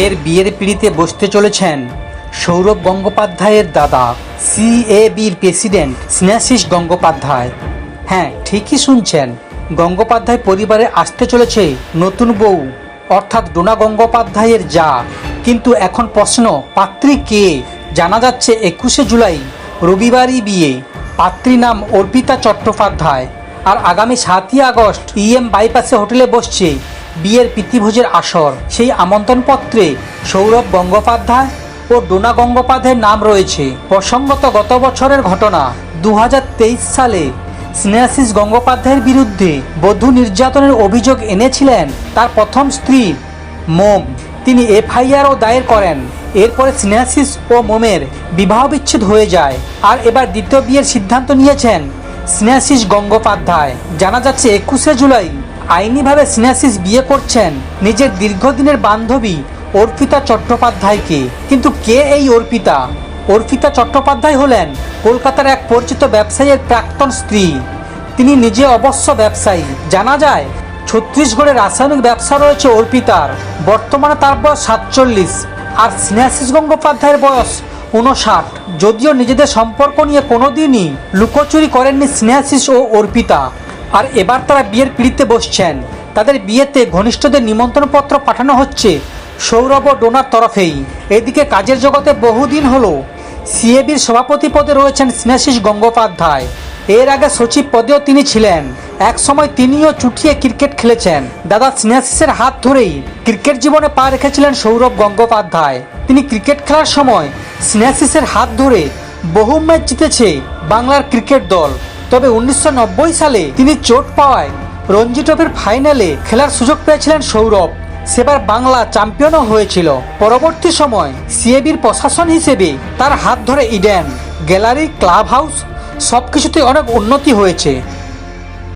ফের বিয়ের পিড়িতে বসতে চলেছেন সৌরভ গঙ্গোপাধ্যায়ের দাদা সিএবির প্রেসিডেন্ট স্নেহাশিস গঙ্গোপাধ্যায়। হ্যাঁ ঠিকই শুনছেন, গঙ্গোপাধ্যায় পরিবারে আসতে চলেছে নতুন বউ, অর্থাৎ ডোনা গঙ্গোপাধ্যায়ের যা। কিন্তু এখন প্রশ্ন, পাত্রী কে? জানা যাচ্ছে একুশে জুলাই, রবিবারই বিয়ে পাত্রী নাম অর্পিতা চট্টোপাধ্যায়। আর আগামী সাতই আগস্ট ইএম বাইপাসে হোটেলে বসছে বিয়ের প্রীতিভোজের আসর। সেই আমন্ত্রণপত্রে সৌরভ গঙ্গোপাধ্যায় ও ডোনা গঙ্গোপাধ্যায়ের নাম রয়েছে। প্রসঙ্গত গত বছরের ঘটনা দু হাজার তেইশ সালে স্নেহাশিস গঙ্গোপাধ্যায়ের বিরুদ্ধে বধূ নির্যাতনের অভিযোগ এনেছিলেন তার প্রথম স্ত্রী মোম। তিনি এফআইআরও দায়ের করেন। এরপরে স্নেহাশিস ও মোমের বিবাহ বিচ্ছেদ হয়ে যায়। আর এবার দ্বিতীয় বিয়ের সিদ্ধান্ত নিয়েছেন স্নেহাশিস গঙ্গোপাধ্যায়। জানা যাচ্ছে, একুশে জুলাই আইনিভাবে স্নেহাশিস বিয়ে করছেন নিজের দীর্ঘদিনের বান্ধবী অর্পিতা চট্টোপাধ্যায়কে। কিন্তু কে এই অর্পিতা? অর্পিতা চট্টোপাধ্যায় হলেন কলকাতার এক পরিচিত ব্যবসায়ীর প্রাক্তন স্ত্রী। তিনি নিজে অবশ্য ব্যবসায়ী। জানা যায়, ছত্তিশগড়ে রাসায়নিক ব্যবসা রয়েছে অর্পিতার। বর্তমানে তার বয়স সাতচল্লিশ। আর স্নেহাশিস গঙ্গোপাধ্যায়ের বয়স উনষাট যদিও নিজেদের সম্পর্ক নিয়ে কোনোদিনই লুকোচুরি করেননি স্নেহাশিস ও অর্পিতা। আর এবার তারা বিয়ের পিড়িতে বসছেন। তাদের বিয়েতে ঘনিষ্ঠদের নিমন্ত্রণপত্র পাঠানো হচ্ছে সৌরভ ও ডোনার তরফেই। এদিকে কাজের জগতে বহুদিন হলো সিএবির সভাপতি পদে রয়েছেন স্নেহাশিস গঙ্গোপাধ্যায়। এর আগে সচিব পদেও তিনি ছিলেন। এক সময় তিনিও চুটিয়ে ক্রিকেট খেলেছেন। দাদা স্নেহাশিসের হাত ধরেই ক্রিকেট জীবনে পা রেখেছিলেন সৌরভ গঙ্গোপাধ্যায়। তিনি ক্রিকেট খেলার সময় স্নেহাশিসের হাত ধরে বহু ম্যাচ জিতেছে বাংলার ক্রিকেট দল। তবে উনিশশো নব্বই সালে তিনি চোট পাওয়ায় রঞ্জি ট্রফির ফাইনালে খেলার সুযোগ পেয়েছিলেন সৌরভ। সেবার বাংলা চ্যাম্পিয়নও হয়েছিল। পরবর্তী সময় সিএবির প্রশাসন হিসেবে তার হাত ধরে ইডেন। গ্যালারি ক্লাব হাউস সব কিছুতে অনেক উন্নতি হয়েছে।